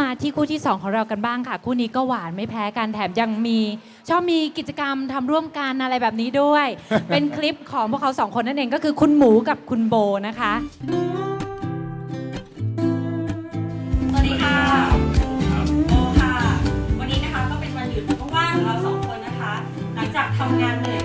มาที่คู่ที่ 2 ของเรากันบ้างค่ะ คู่นี้ก็หวานไม่แพ้กันแถมยังมีชอบมีกิจกรรมทำร่วมกันอะไรแบบนี้ด้วย เป็นคลิปของพวกเขาสองคนนั่นเองก็คือคุณหมูกับคุณโบนะคะสวัสดีค่ะโอค่ะ วันนี้นะคะก็เป็นวันหยุดว่างๆของเราสองคนนะคะ หลังจากทำงานเหนื่อย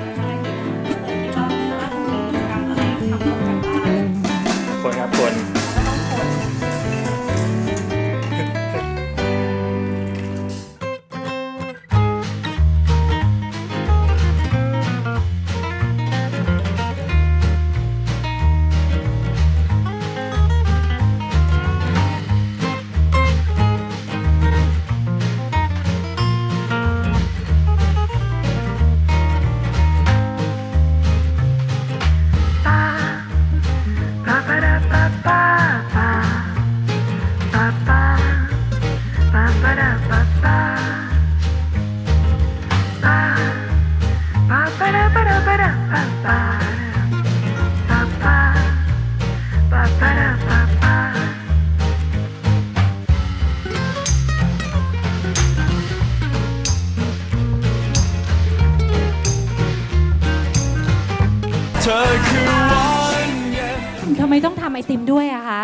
ธอคือวันเย็นทำไมต้องทำไอติมด้วยอะคะ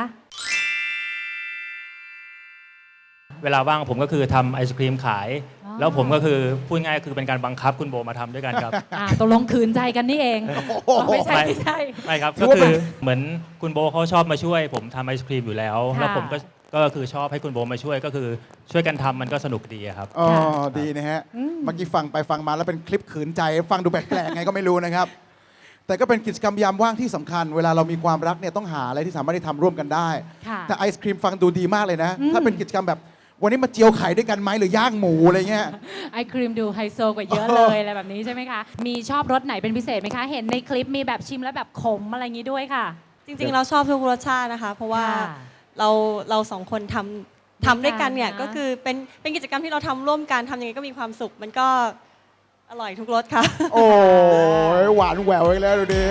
เวลาว่างผมก็คือทำไอศครีมขายอ๋อ แล้วผมก็คือพูดง่ายๆคือเป็นการบังคับคุณโบมาทำด้วยกันครับอ่าตกลงขืนใจกันนี่เองไม่ใช่ไม่ใช่ ไม่ครับถืก็อว่าคืเป็นอเหมือนคุณโบเขาชอบมาช่วย ผมทำไอศครีมอยู่แล้วค่ะแล้วผมก็ก็คือชอบให้คุณโบมาช่วยก็คือช่วยกันทำมันก็สนุกดีอะครับอ๋อค่ะดีนะฮะอืมเมื่อกี้ฟังไปฟังมาแล้วเป็นคลิปขืนใจ ฟังดูแปลกๆไงก็ไม่รู้นะครับ แต่ก็เป็นกิจกรรมยามว่างที่สำคัญ เวลาเรามีความรักเนี่ยต้องหาอะไรที่สามารถที่ทำร่วมกันได้ค่ะแต่ไอศครีมฟังดูดีมากเลยนะอืมถ้าเป็นกิจกรรมแบบ วันนี้มาเจียวไข่ด้วยกันไหมหอย่างหมูอะไรเงี้ยไอครีมดูไฮโซกว่าเยอะเลยอะไรแบบนี้ใช่ไหมคะ มีชอบรสไหนเป็นพิเศษไหมคะ เห็นในคลิปมีแบบชิมแล้วแบบขมอะไรอย่างนี้ด้วยค่ะ จริงๆ เราชอบทุกรสชาตินะคะ เพราะว่าค่ะเราเราสองคนทำทำด้วยกันเนี่ยด้วยกันนะก็คือเป็นเป็นกิจกรรมที่เราทำร่วมกันทำยังไงก็มีความสุขมันก็อร่อยทุกรสค่ะ โอ้ยหวานแหววอีกแล้วดูดิ